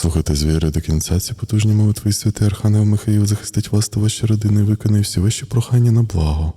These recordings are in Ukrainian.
Слухайте з віри до кінця ці потужні молитви, святий Архангел Михаїл захистить вас та ваші родини і виконає всі ваші прохання на благо.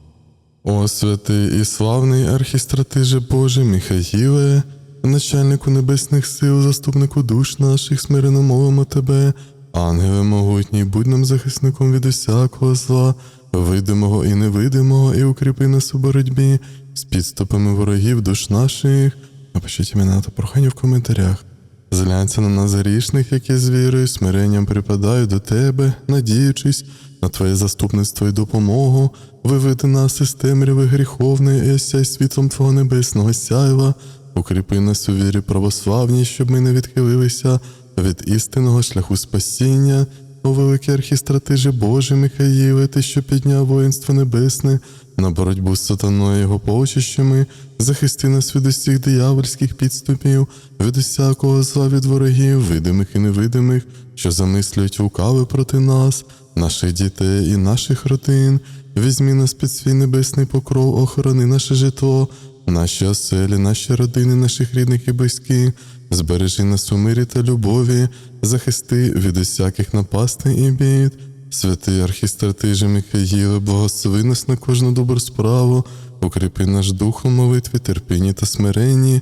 О святий і славний архістратиже Боже Михаїле, начальнику небесних сил, заступнику душ наших, смирено мовимо тебе, ангеле могутній, будь нам захисником від усякого зла, видимого і невидимого, і укріпи нас у боротьбі з підступами ворогів душ наших. Напишіть імена та прохання в коментарях. Зглянься на нас грішних, які з вірою, смиренням припадають до тебе, надіючись на Твоє заступництво і допомогу, виведи нас із темряви гріховної і осяй світлом Твого небесного сяйва, укріпи нас у вірі православній, щоб ми не відхилилися від істинного шляху спасіння. О великий архістратиже Боже Михаїле, ти, що підняв воїнство небесне на боротьбу з сатаною його полчищами, захисти нас від усіх диявольських підступів, від усякого зла від ворогів, видимих і невидимих, що замислюють лукави проти нас, наших дітей і наших родин. Візьмі нас під свій небесний покров, охорони наше житло, наші оселі, наші родини, наших рідних і близьких. Збережи нас у мирі та любові, захисти від усяких напастей і бід. Святий архістратиже Михаїле, благослови нас на кожну добру справу, укріпи наш дух у молитві, терпінні та смиренні.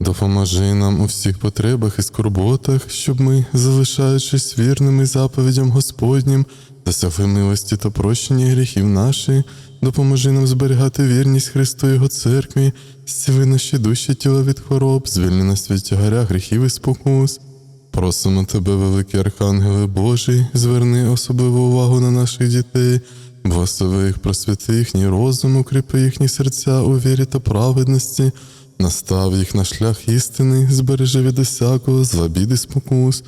Допоможи нам у всіх потребах і скорботах, щоб ми, залишаючись вірними заповідям Господнім, досягли милості та прощення гріхів наших, допоможи нам зберігати вірність Христу Його церкві, зціли наші душі тіла від хвороб, звільни нас від тягаря гріхів і спокус. Просимо тебе, великий Архангеле Божий, зверни особливу увагу на наших дітей, благослови їх, просвіти їхній розум, укріпи їхні серця у вірі та праведності, настав їх на шлях істини, збережи від усякого зла біди спокус,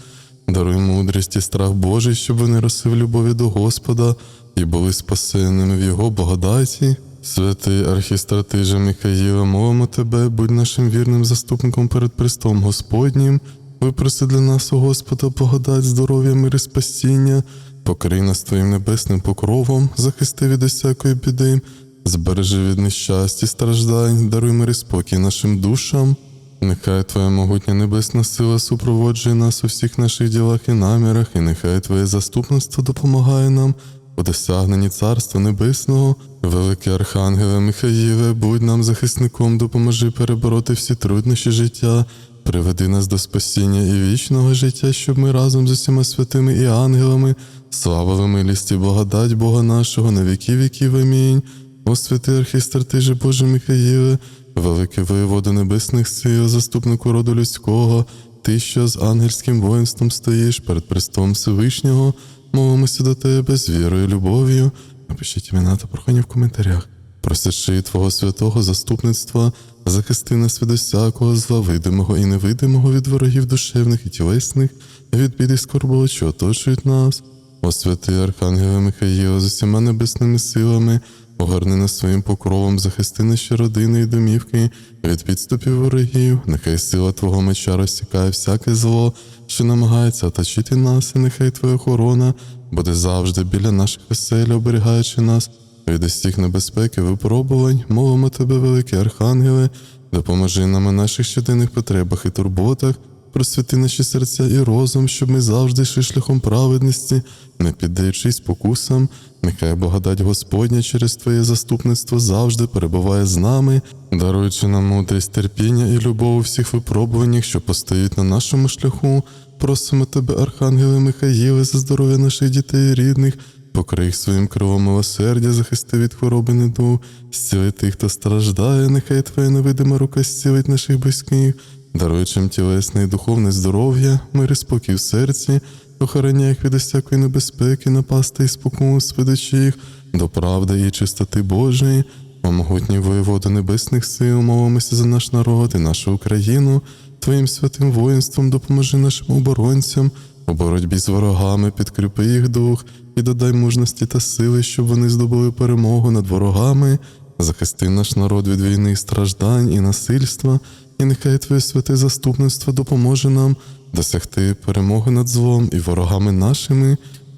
даруй мудрість і страх Божий, щоб вони росли в любові до Господа і були спасеними в Його благодаті. Святий архістратиже Михаїла, мовимо тебе, будь нашим вірним заступником перед престолом Господнім. Випроси для нас, у Господа, благодать, здоров'я, мир і спасіння, покрий нас Твоїм небесним покровом, захисти від усякої біди, збережи від нещасті, страждань, даруй мир і спокій нашим душам. Нехай Твоя могутня небесна сила супроводжує нас у всіх наших ділах і намірах, і нехай Твоє заступництво допомагає нам у досягненні Царства Небесного, великий Архангеле Михаїле, будь нам захисником, допоможи перебороти всі труднощі життя, приведи нас до спасіння і вічного життя, щоб ми разом з усіма святими і ангелами славили милість і благодать Бога нашого на віки віків. Амінь. О святий архістратиже Боже Михаїле, великий воєвода небесних сил, заступнику роду людського, ти, що з ангельським воїнством стоїш перед престолом Всевишнього, молимося до тебе з вірою і любов'ю. Напишіть імена та прохання в коментарях. Просячи Твого святого заступництва, захисти нас від усякого зла, видимого і невидимого від ворогів душевних і тілесних, від біди скорбот, що оточують нас. О святий Архангеле Михаїла, з усіма небесними силами, огорни нас своїм покровом, захисти наші родини і домівки від підступів ворогів, нехай сила Твого меча розсікає всяке зло, що намагається оточити нас, і нехай Твоя охорона буде завжди біля наших осель, оберігаючи нас від усіх небезпек і випробувань, мовимо тебе, великий Архангеле, допоможи нам у наших щоденних потребах і турботах, просвіти наші серця і розум, щоб ми завжди йшли шляхом праведності, не піддаючись покусам, нехай благодать Господня через Твоє заступництво завжди перебуває з нами, даруючи нам мудрість, терпіння і любов у всіх випробуваннях, що постають на нашому шляху. Просимо тебе, Архангеле Михаїле, за здоров'я наших дітей і рідних. Покрий їх своїм крилом милосердя, захисти від хвороби недуг, зціли тих, хто страждає, нехай твоя невидима рука зцілить наших близьких, даруючи їм тілесне і духовне здоров'я, мир і спокій в серці, охороняй їх від усякої небезпеки, напасти і спокус, ведучи їх до правди і чистоти Божої. О могутній воєвода небесних сил, молимося за наш народ і нашу Україну, Твоїм святим воїнством допоможи нашим оборонцям. У боротьбі з ворогами, підкріпи їх дух і додай мужності та сили, щоб вони здобули перемогу над ворогами, захисти наш народ від війни, страждань і насильства, і нехай Твоє святе заступництво допоможе нам досягти перемоги над злом і ворогами нашими.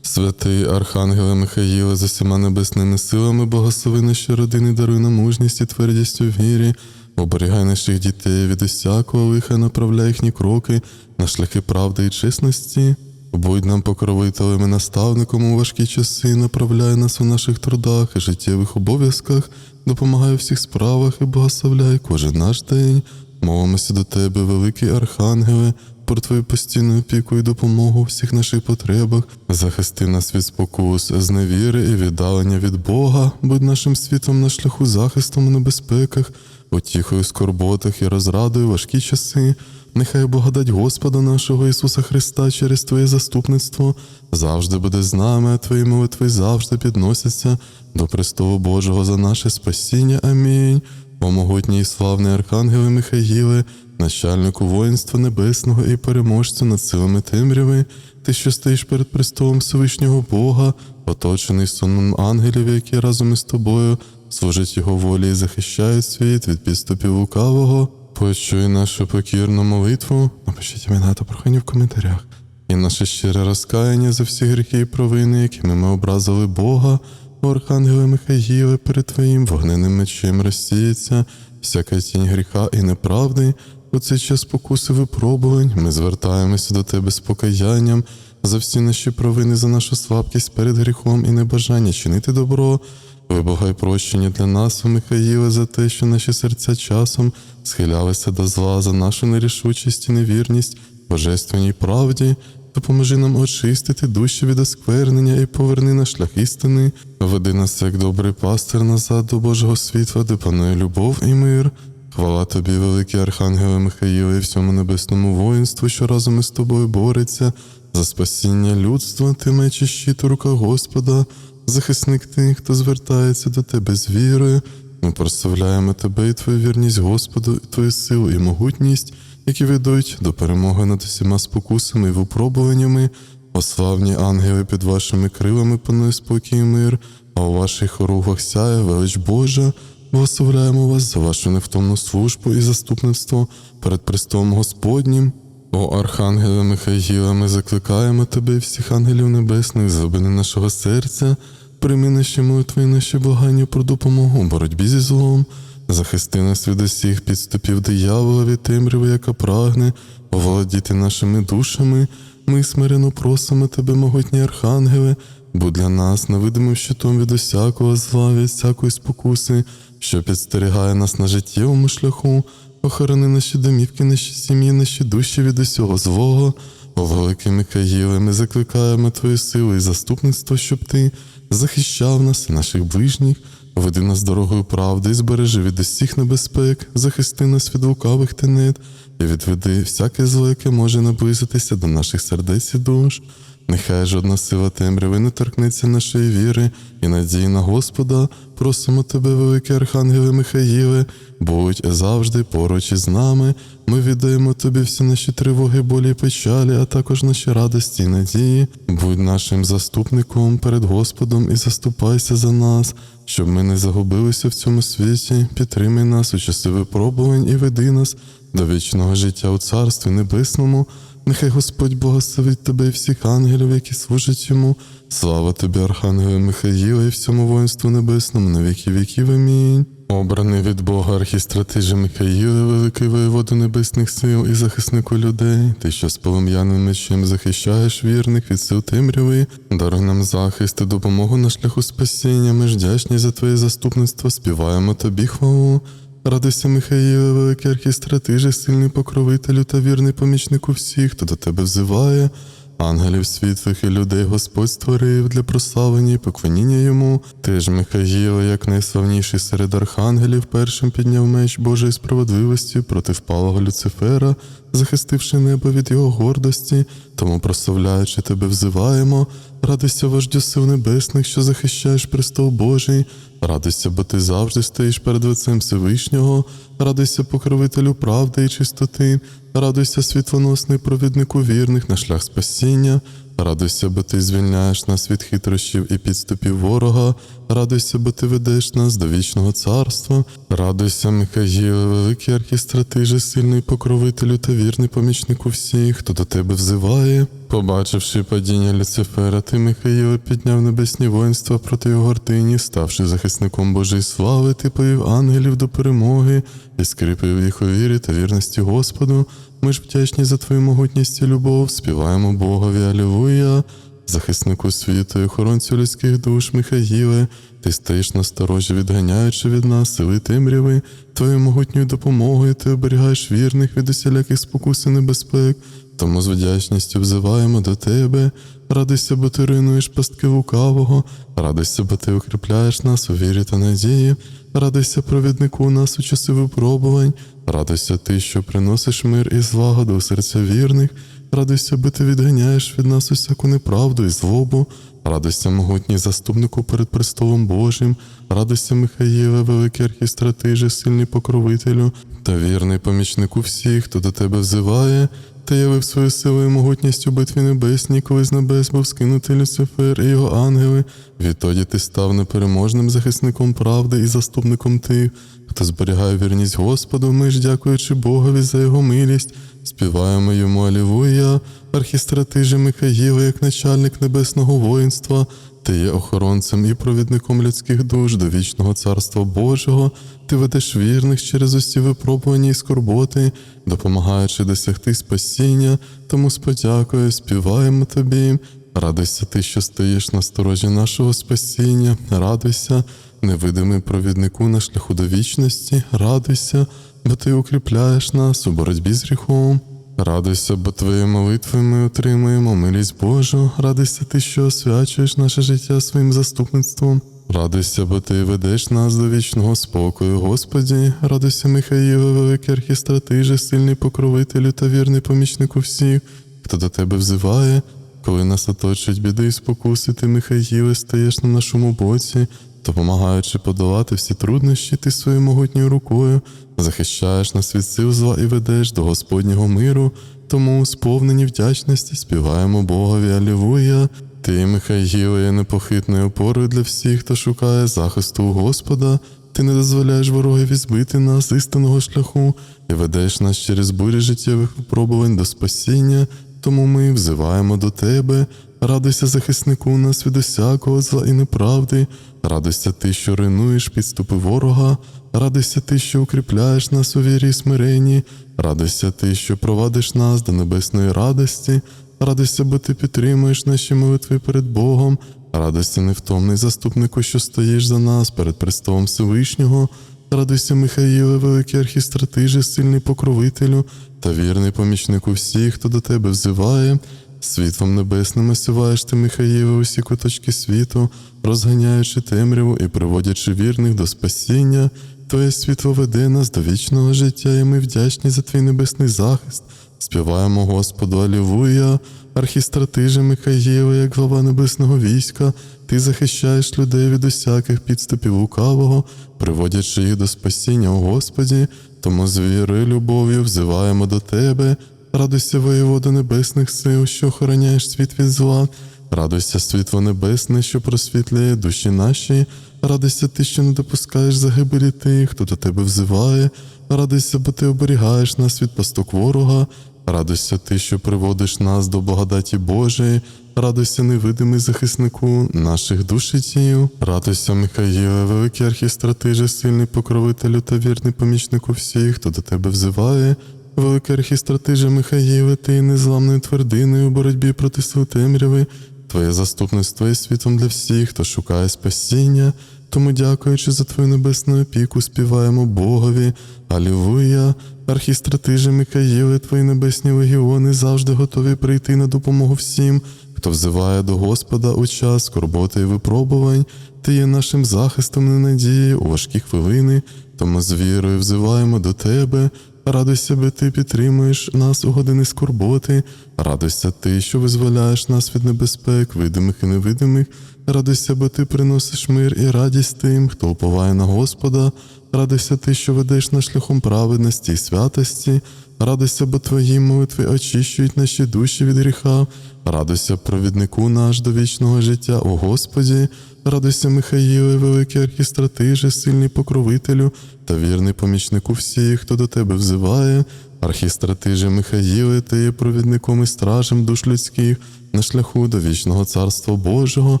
Святий Архангеле Михаїле, з усіма небесними силами, благослови наші родини, даруй нам мужність і твердість у вірі, Оберігай наших дітей від усякого лиха, направляй їхні кроки на шляхи правди і чесності. Будь нам покровителем і наставником у важкі часи, направляй нас у наших трудах і життєвих обов'язках, допомагай у всіх справах і благословляй кожен наш день. Молимося до Тебе, великий Архангеле, про Твою постійну опіку і допомогу у всіх наших потребах. Захисти нас від спокус, зневіри і віддалення від Бога, будь нашим світом на шляху захистом у небезпеках, утіхою скорботах і розрадою важкі часи. Нехай благодать Господа нашого Ісуса Христа через Твоє заступництво завжди буде з нами, а Твої молитви завжди підносяться до престолу Божого за наше спасіння. Амінь. О і славний Архангеле Михаїле, начальнику воїнства небесного і переможцю над силами темряви, ти, що стоїш перед престолом Всевишнього Бога, оточений сонмом ангелів, які разом із тобою служать його волі і захищають світ від підступів лукавого. Почуй нашу покірну молитву, напишіть імена та прохання в коментарях. І наше щире розкаяння за всі гріхи і провини, якими ми образили Бога, О, Архангеле Михаїле, перед Твоїм вогненним мечем розсіється, всяка тінь гріха і неправди. У цей час покуси випробувань ми звертаємося до Тебе з покаянням за всі наші провини, за нашу слабкість перед гріхом і небажання чинити добро. Вибагай прощення для нас, о Михаїле, за те, що наші серця часом схилялися до зла за нашу нерішучість і невірність, божественній правді. Допоможи нам очистити душі від осквернення і поверни на шлях істини. Веди нас, як добрий пастир, назад до Божого світла, де панує любов і мир. Хвала тобі, великий Архангеле Михаїле, і всьому небесному воїнству, що разом із тобою бореться за спасіння людства, ти меч і щит у руках Господа, захисник тих, хто звертається до тебе з вірою. Ми прославляємо тебе і твою вірність Господу, і твою силу і могутність, які ведуть до перемоги над усіма спокусами і випробуваннями. О славні ангели під вашими крилами панує спокій і мир, а у ваших ругах сяє велич Божа. Благословляємо вас за вашу невтомну службу і заступництво перед престолом Господнім. О Архангеле Михаїла, ми закликаємо тебе, і всіх ангелів небесних, з нашого серця, прийми наші молитви і наші благання про допомогу у боротьбі зі злом, захисти нас від усіх підступів диявола від темряви, яка прагне оволодіти нашими душами. Ми смирено просимо тебе, могутні архангеле, будь для нас невидимим щитом від усякого зла, від всякої спокуси, що підстерігає нас на життєвому шляху. Охорони наші домівки, наші сім'ї, наші душі від усього злого. О великий Михаїле, ми закликаємо Твою силу і заступництво, щоб ти захищав нас і наших ближніх, веди нас дорогою правди і збережи від усіх небезпек, захисти нас від лукавих тенет. І відведи всяке зло, яке може наблизитися до наших сердець і душ. Нехай жодна сила темряви не торкнеться нашої віри і надії на Господа. Просимо тебе, великий Архангеле Михаїле, будь завжди поруч із нами. Ми віддаємо тобі всі наші тривоги, болі і печалі, а також наші радості і надії. Будь нашим заступником перед Господом і заступайся за нас, щоб ми не загубилися в цьому світі. Підтримай нас у часи випробувань і веди нас до вічного життя у Царстві Небесному. Нехай Господь благословить тебе і всіх ангелів, які служать йому. Слава тобі, Архангеле Михаїла, і всьому воїнству небесному на віки віків. Амінь. Обраний від Бога архістратижі Михаїле, великий воєвода небесних сил і захиснику людей, ти, що з полум'яним мечем захищаєш вірних від сил темряви, даруй нам захист і допомогу на шляху спасіння. Ми ж вдячні за твоє заступництво, співаємо тобі хвалу. Радуйся, Михаїле, великий архістратиже, сильний покровителю та вірний помічнику всіх, хто до тебе взиває. Ангелів світлих і людей Господь створив для прославлення і поклоніння йому. Ти ж, Михаїле, як найславніший серед архангелів, першим підняв меч Божої справедливості проти впалого Люцифера, захистивши небо від його гордості, тому прославляючи тебе, взиваємо. Радуйся, вождю сил небесних, що захищаєш престол Божий. Радуйся, бо ти завжди стоїш перед лицем Всевишнього. Радуйся, покровителю правди і чистоти. Радуйся, світлоносний провіднику вірних на шлях спасіння. Радуйся, бо ти звільняєш нас від хитрощів і підступів ворога. Радуйся, бо ти ведеш нас до вічного царства. Радуйся, Михаїле, великий архістратиже, сильний покровителю та вірний помічнику всіх, хто до тебе взиває. Побачивши падіння Люцифера, ти, Михаїле, підняв небесні воїнства проти його гортині, ставши захисником Божої слави, ти повів ангелів до перемоги і скріпив їх у вірі та вірності Господу. Ми ж вдячні за твою могутність і любов, співаємо Богові, Алілуя. Захиснику світу і охоронцю людських душ Михаїле, ти стоїш на сторожі, відганяючи від нас сили темряви, твоєю могутньою допомогою ти оберігаєш вірних від усіляких спокус і небезпек, тому з вдячністю взиваємо до тебе. Радуйся, бо ти руйнуєш пастки лукавого, радуйся, бо ти укріпляєш нас у вірі та надії, радуйся, провіднику нас у часи випробувань, радуйся ти, що приносиш мир і злагоду у серця вірних. Радуйся, бо ти відганяєш від нас усяку неправду і злобу. Радуйся, могутній заступнику перед престолом Божим. Радуйся, Михаїле, великий архістратиже, сильний покровителю та вірний помічнику всіх, хто до тебе взиває. Ти явив свою силу і могутність у битві небесній, коли з небес був скинутий Люцифер і його ангели. Відтоді ти став непереможним захисником правди і заступником тих, хто зберігає вірність Господу. Ми ж, дякуючи Богові за його милість, співаємо йому Алілуя, архістратиже Михаїла, як начальник небесного воїнства. Ти є охоронцем і провідником людських душ до вічного царства Божого. Ти ведеш вірних через усі випробування і скорботи, допомагаючи досягти спасіння. Тому з подякою співаємо тобі. Радуйся ти, що стоїш на сторожі нашого спасіння. Радуйся, невидимий провіднику на шляху до вічності. Радуйся, бо ти укріпляєш нас у боротьбі з гріхом. Радуйся, бо твоєю молитвою ми отримуємо милість Божу. Радуйся ти, що освячуєш наше життя своїм заступництвом. Радуйся, бо ти ведеш нас до вічного спокою, Господі. Радуйся, Михаїле, великий архістратиже, сильний покровителю та вірний помічнику всіх, хто до тебе взиває. Коли нас оточують біди і спокуси, ти, Михаїле, стаєш на нашому боці, допомагаючи подолати всі труднощі, ти своєю могутньою рукою захищаєш нас від сил зла і ведеш до Господнього миру. Тому, сповнені вдячності, співаємо Богові Алілуя. Ти, Михаїле, є непохитною опорою для всіх, хто шукає захисту у Господа. Ти не дозволяєш ворогові збити нас істинного шляху і ведеш нас через бурі життєвих випробувань до спасіння. Тому ми взиваємо до тебе. Радуйся, захиснику нас від усякого зла і неправди. Радуйся ти, що руйнуєш підступи ворога. Радуйся ти, що укріпляєш нас у вірі і смиренні. Радуйся ти, що провадиш нас до небесної радості. Радуйся, бо ти підтримуєш наші молитви перед Богом. Радуйся, невтомний заступнику, що стоїш за нас перед престолом Всевишнього. Радуйся, Михаїле, великий архістратиже, сильний покровителю та вірний помічнику всіх, хто до тебе взиває. Світлом небесним осіваєш ти, Михаїле, усі куточки світу, розганяючи темряву і приводячи вірних до спасіння. Твоє світло веде нас до вічного життя, і ми вдячні за твій небесний захист. Співаємо Господу Алілуя, архістратиже Михаїле, як глава небесного війська, ти захищаєш людей від усяких підступів лукавого, приводячи їх до спасіння у Господі, тому з вірою любов'ю взиваємо до тебе. Радуйся, воєвода небесних сил, що охороняєш світ від зла. Радуйся, світло небесне, що просвітлює душі наші. Радуйся ти, що не допускаєш загибелі тих, хто до тебе взиває. Радуйся, бо ти оберігаєш нас від пасток ворога. Радуйся ти, що приводиш нас до благодаті Божої. Радуйся, невидимий захиснику наших душ і тіл. Радуйся, Михаїле, великий архістратиже, сильний покровителю та вірний помічнику всіх, хто до тебе взиває. Великий архістратиже Михаїле, ти незламною твердиною у боротьбі проти сил темряви. Твоє заступництво є світом для всіх, хто шукає спасіння. Тому, дякуючи за твою небесну опіку, співаємо Богові. Алілуя! Архістратиже Михаїле, твої небесні легіони завжди готові прийти на допомогу всім, хто взиває до Господа у час скорботи і випробувань. Ти є нашим захистом надією у важкі хвилини, тому з вірою взиваємо до тебе. Радуйся, бо ти підтримуєш нас у години скорботи. Радуйся ти, що визволяєш нас від небезпек, видимих і невидимих. Радуйся, бо ти приносиш мир і радість тим, хто уповає на Господа. Радуйся ти, що ведеш нас шляхом праведності і святості. Радуйся, бо твої молитви очищують наші душі від гріха. Радуйся, провіднику наш до вічного життя, у Господі. Радуйся, Михаїле, великий архістратиже, сильний покровителю та вірний помічнику всіх, хто до тебе взиває. Архістратиже Михаїле, ти є провідником і стражем душ людських на шляху до вічного царства Божого.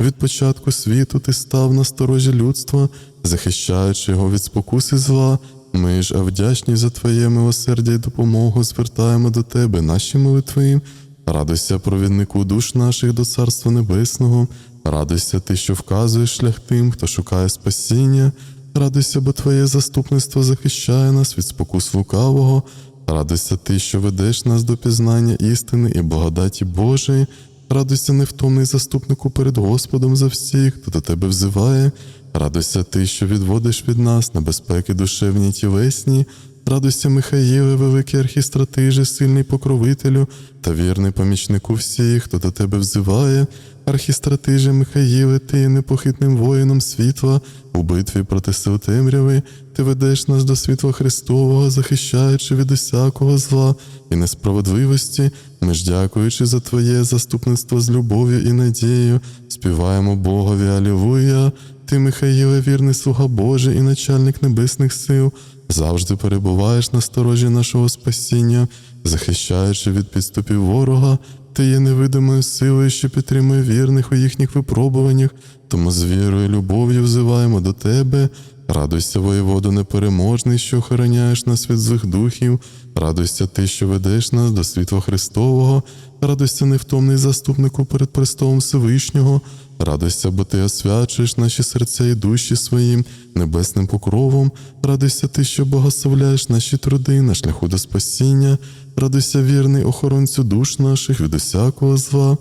Від початку світу ти став на сторожі людства, захищаючи його від спокуси зла. Ми ж, а вдячні за Твоє милосердя і допомогу, звертаємо до Тебе наші молитви. Радуйся, провіднику душ наших до Царства Небесного, радуйся ти, що вказуєш шлях тим, хто шукає спасіння. Радуйся, бо Твоє заступництво захищає нас від спокус лукавого. Радуйся ти, що ведеш нас до пізнання істини і благодаті Божої. Радуйся, невтомний заступнику перед Господом за всіх, хто до тебе взиває. Радуйся ти, що відводиш від нас небезпеки душевні й тілесні. Радуйся, Михаїле, великий архістратиже, сильний покровителю та вірний помічнику всіх, хто до тебе взиває. Архістратиже Михаїле, ти є непохитним воїном світла у битві проти сил темряви. Ти ведеш нас до світла Христового, захищаючи від усякого зла і несправедливості. Ми ж, дякуючи за Твоє заступництво з любов'ю і надією, співаємо Богові Алілуя. Ти, Михаїле, вірний слуга Божий і начальник небесних сил, завжди перебуваєш на сторожі нашого спасіння, захищаючи від підступів ворога. Ти є невидимою силою, що підтримує вірних у їхніх випробуваннях, тому з вірою і любов'ю взиваємо до тебе. Радуйся, воєводу непереможний, що охороняєш нас від злих духів. Радуйся ти, що ведеш нас до світла Христового. Радуйся, невтомний заступнику перед престолом Всевишнього. Радуйся, бо ти освячуєш наші серця і душі своїм небесним покровом. Радуйся ти, що благословляєш наші труди на шляху до спасіння. Радуйся, вірний охоронцю душ наших від усякого зла.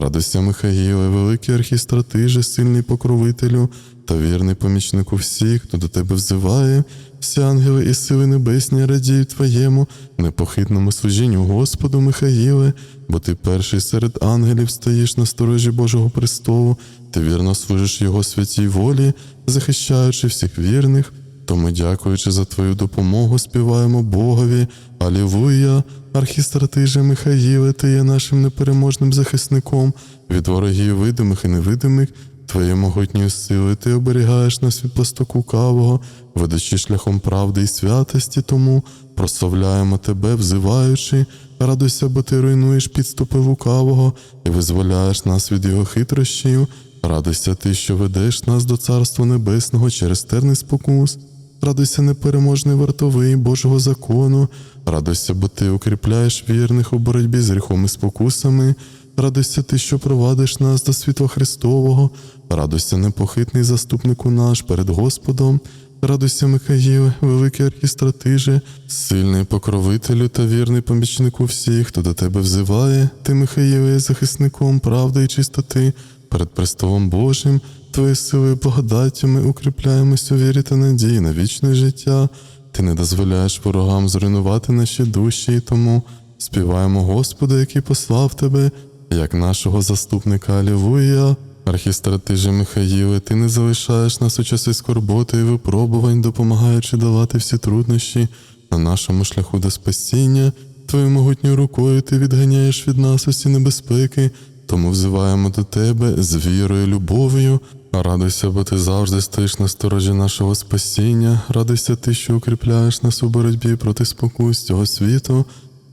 Радуйся, Михаїле, великий архістратиже, сильний покровителю та вірний помічнику всіх, хто до тебе взиває. Всі ангели і сили небесні радіють Твоєму непохитному служінню Господу Михаїле, бо ти перший серед ангелів стоїш на сторожі Божого престолу, ти вірно служиш Його святій волі, захищаючи всіх вірних. Тому, дякуючи за Твою допомогу, співаємо Богові. Алілуя! Архістратиже Михаїле, ти є нашим непереможним захисником від ворогів видимих і невидимих. Твоєю могутньою силою ти оберігаєш нас від пластоку кавого, ведучи шляхом правди і святості, тому прославляємо тебе, взиваючи, радуйся, бо ти руйнуєш підступи лукавого і визволяєш нас від його хитрощів. Радуйся ти, що ведеш нас до Царства Небесного через терний спокус. Радуйся, непереможний вартовий Божого закону, радуйся, бо ти укріпляєш вірних у боротьбі з гріхом і спокусами. Радуйся ти, що провадиш нас до світла Христового, радуйся, непохитний заступнику наш перед Господом. Радуйся, Михаїле, великий архістратиже, сильний покровителю та вірний помічнику всіх, хто до тебе взиває. Ти, Михаїле, є захисником правди і чистоти перед престолом Божим. Твоєю силою і благодаттю ми укріпляємось у вірі та надії на вічне життя. Ти не дозволяєш ворогам зруйнувати наші душі, і тому співаємо Господа, який послав тебе, як нашого заступника Алілуя. Архістратиже Михаїле, ти не залишаєш нас у часи скорботи і випробувань, допомагаючи давати всі труднощі на нашому шляху до спасіння. Твоєю могутньою рукою ти відганяєш від нас усі небезпеки, тому взиваємо до тебе з вірою любов'ю. Радуйся, бо ти завжди стоїш на сторожі нашого спасіння. Радуйся ти, що укріпляєш нас у боротьбі проти спокус цього світу.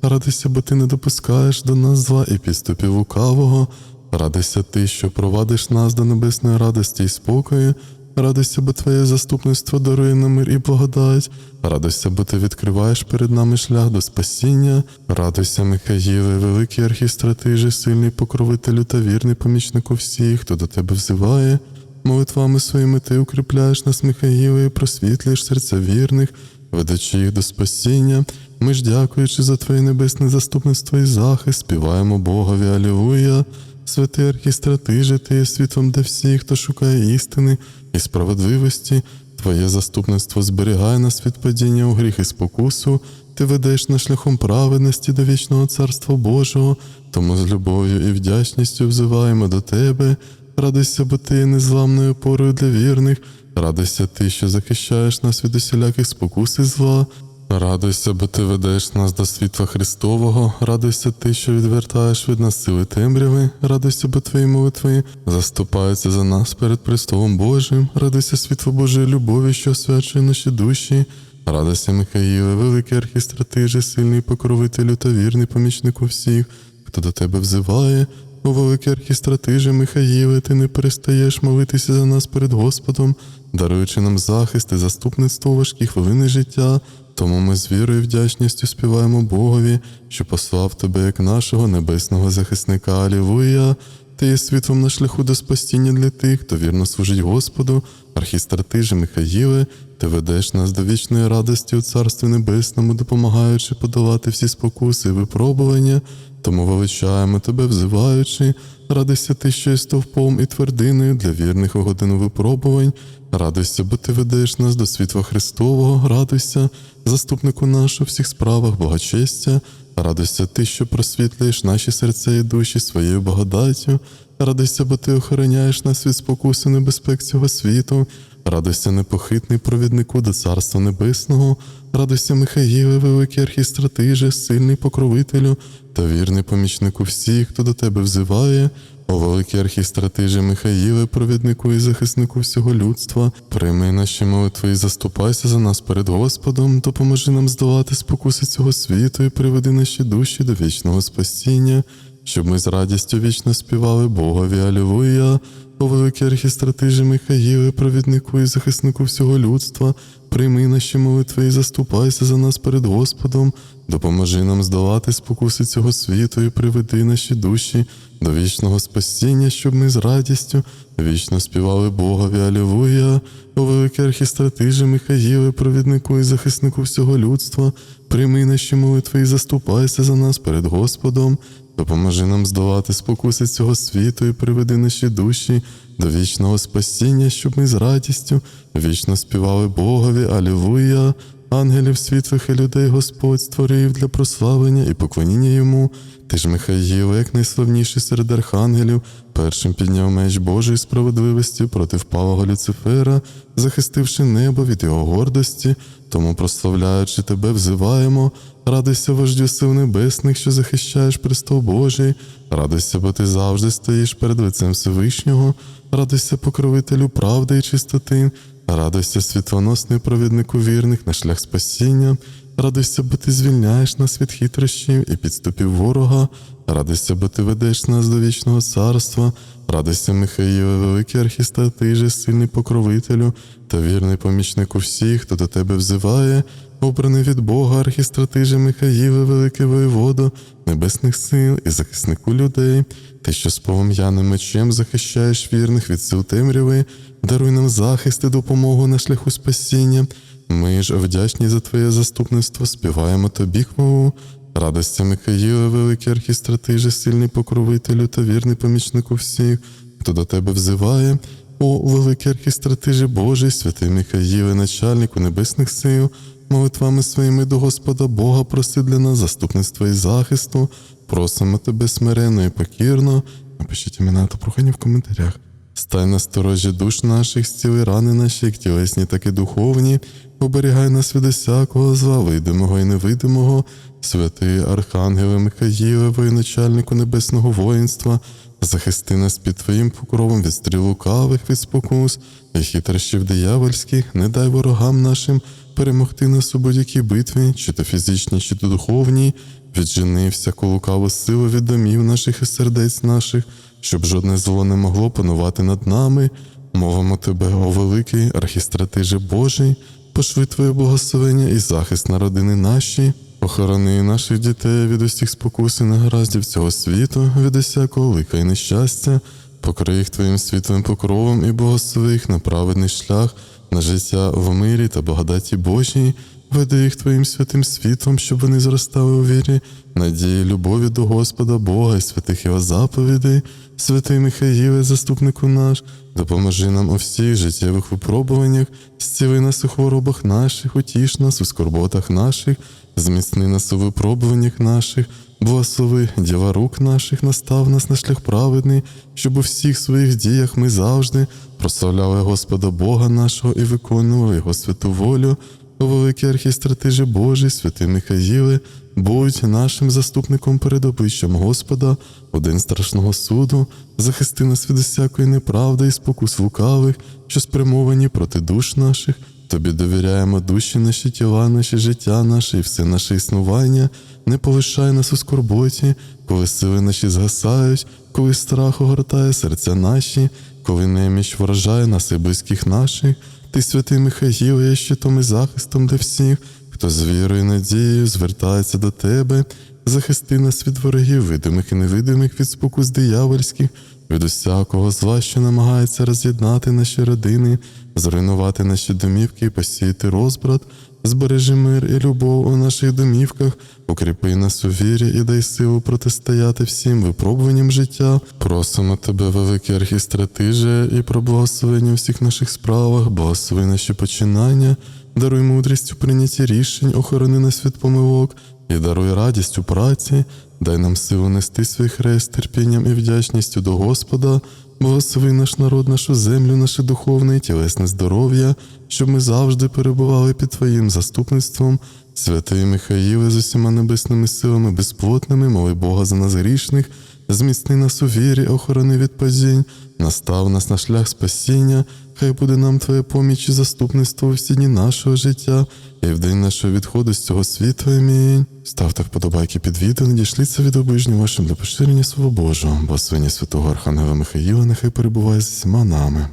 Радуйся, бо ти не допускаєш до нас зла і підступів лукавого. Радуйся ти, що провадиш нас до небесної радості і спокою. Радуйся, бо Твоє заступництво дарує нам мир і благодать. Радуйся, бо ти відкриваєш перед нами шлях до спасіння. Радуйся, Михаїле, великий архістратиже, сильний покровителю та вірний помічнику всіх, хто до тебе взиває. Молитвами своїми ти укріпляєш нас, Михаїле, і просвітлюєш серця вірних, ведучи їх до спасіння. Ми ж, дякуючи за Твоє небесне заступництво і захист, співаємо Богові Алілуя. Святий архістратиже, ти є світлом для всіх, хто шукає істини і справедливості. Твоє заступництво зберігає нас від падіння у гріх і спокусу. Ти ведеш на шляхом праведності до вічного царства Божого, тому з любов'ю і вдячністю взиваємо до тебе. Радуйся, бо ти є незламною опорою для вірних. Радуйся ти, що захищаєш нас від усіляких спокус і зла. Радуйся, бо ти ведеш нас до світла Христового, радуйся ти, що відвертаєш від нас сили темряви, радуйся, бо твої молитви заступаються за нас перед престолом Божим, радуйся світло Божої любові, що освячує наші душі. Радуйся, Михаїле, великий архістратиже, сильний покровителю та вірний помічнику всіх, хто до тебе взиває. О, великий архістратиже Михаїле, ти не перестаєш молитися за нас перед Господом, даруючи нам захист і заступництво у важкі хвилини життя. Тому ми з вірою і вдячністю співаємо Богові, що послав тебе як нашого небесного захисника. Алілуя! Ти є світлом на шляху до спасіння для тих, хто вірно служить Господу, архістратиже Михаїле, ти ведеш нас до вічної радості у Царстві Небесному, допомагаючи подолати всі спокуси і випробування. Тому величаємо тебе, взиваючи, радуйся ти, що є стовпом і твердиною для вірних у годину випробувань. Радуйся, бо ти ведеш нас до світла Христового, радуйся, заступнику наш у всіх справах благочестя, радуйся ти, що просвітлюєш наші серця і душі своєю благодаттю, радуйся, бо ти охороняєш нас від спокуси небезпек цього світу, радуйся, непохитний провіднику до Царства Небесного, радуйся, Михаїле, великий архістратиже, сильний покровителю та вірний помічнику всіх, хто до тебе взиває. О великий архістратиже Михаїле, провіднику і захиснику всього людства, прийми наші молитви і заступайся за нас перед Господом, допоможи нам здолати спокуси цього світу і приведи наші душі до вічного спасіння, щоб ми з радістю вічно співали Богові Алілуя. О великий архістратиже Михаїле, провіднику і захиснику всього людства, прийми наші молитви і заступайся за нас перед Господом, допоможи нам здолати спокуси цього світу і приведи наші душі до вічного спасіння, щоб ми з радістю вічно співали Богові Алілуя. О великий архістратиже Михаїле, провіднику і захиснику всього людства, прийми наші молитви і заступайся за нас перед Господом. Допоможи нам здолати спокуси цього світу і приведи наші душі до вічного спасіння, щоб ми з радістю вічно співали Богові, Алілуя. Ангелів світлих і людей Господь створив для прославлення і поклоніння йому. Ти ж, Михаїл, як найславніший серед архангелів, першим підняв меч Божої справедливості проти впалого Люцифера, захистивши небо від його гордості, тому, прославляючи тебе, взиваємо. Радуйся, вождю сил небесних, що захищаєш престол Божий, радуйся, бо ти завжди стоїш перед лицем Всевишнього, радуйся, покровителю правди і чистоти, радуйся, світлоносний провіднику вірних на шлях спасіння, радуйся, бо ти звільняєш нас від хитрощів і підступів ворога, радуйся, бо ти ведеш нас до вічного царства, радуйся, Михаїле, великий архістратиже, сильний покровителю та вірний помічнику всіх, хто до тебе взиває. Обраний від Бога архістратиже Михаїле, великий воєводо, небесних сил і захиснику людей, ти, що з полум'яним мечем захищаєш вірних від сил темряви, даруй нам захист і допомогу на шляху спасіння. Ми ж, вдячні за Твоє заступництво, співаємо тобі хвалу. Радості Михаїле, великий архістратиже, сильний покровителю та вірний помічнику всіх, хто до тебе взиває. О, великий архістратиже Божий, святий Михаїле, начальнику небесних сил, молитвами своїми до Господа Бога проси для нас заступництва і захисту. Просимо тебе смиренно і покірно. Напишіть імена та прохання в коментарях. Стай на сторожі душ наших, зціли рани наші, як тілесні, так і духовні, оберігай нас від усякого зла, видимого і невидимого, святий Архангеле Михаїле, воєначальнику небесного воїнства, захисти нас під Твоїм покровом від стріл лукавих, від спокус і хитрощів диявольських, не дай ворогам нашим перемогти нас у будь-якій битві, чи то фізичній, чи то духовній, віджени всяку лукаву силу від домів наших і сердець наших, щоб жодне зло не могло панувати над нами. Мовимо тебе, о великий архістратиже Божий, пошви Твоє благословення і захист на родини наші. Охорони наших дітей від усіх спокус і негараздів цього світу, від усякого лика і нещастя, покрий їх Твоїм світлим покровом і благослови їх на праведний шлях, на життя в мирі та благодаті Божій, веди їх Твоїм святим світлом, щоб вони зростали у вірі, надії, любові до Господа Бога і святих Його заповідей, святий Михаїле, заступнику наш, допоможи нам у всіх життєвих випробуваннях, зціли нас у хворобах наших, утіш нас у скорботах наших, зміцни нас у випробуваннях наших, благослови діла рук наших, настав нас на шлях праведний, щоб у всіх своїх діях ми завжди прославляли Господа Бога нашого і виконували Його святу волю. о великий архістратиже Божий, святий Михаїле, будь нашим заступником перед обличчям Господа день страшного суду, захисти нас від усякої неправди і спокус лукавих, що спрямовані проти душ наших. Тобі довіряємо душі наші тіла, наші життя наше і все наше існування. Не полишай нас у скорботі, коли сили наші згасають, коли страх огортає серця наші, коли неміч вражає нас і близьких наших. Ти, святий Михаїл, є щитом і захистом для всіх, хто з вірою і надією звертається до тебе, захисти нас від ворогів, видимих і невидимих, від спокус диявольських, від усякого зла, що намагається роз'єднати наші родини, зруйнувати наші домівки і посіяти розбрат, збережи мир і любов у наших домівках, укріпи нас у вірі і дай силу протистояти всім випробуванням життя. Просимо тебе, великий архістратиже, і про благословення у всіх наших справах, благослови наші починання, даруй мудрість у прийнятті рішень, охорони нас від помилок і даруй радість у праці, дай нам силу нести свій хрест терпінням і вдячністю до Господа, благослови наш народ, нашу землю, наше духовне і тілесне здоров'я, щоб ми завжди перебували під Твоїм заступництвом. Святий Михаїле з усіма небесними силами безплотними, моли Бога за нас грішних, зміцни нас у вірі, охорони від падінь, настав нас на шлях спасіння, хай буде нам Твоя поміч і заступництво у всі дні нашого життя, і в день нашого відходу з цього світу. Амінь. Ставте вподобайки під відео, надішліться від обижню вашим для поширення Слова Божого, благословення святого Архангела Михаїла, нехай перебуває з всіма нами.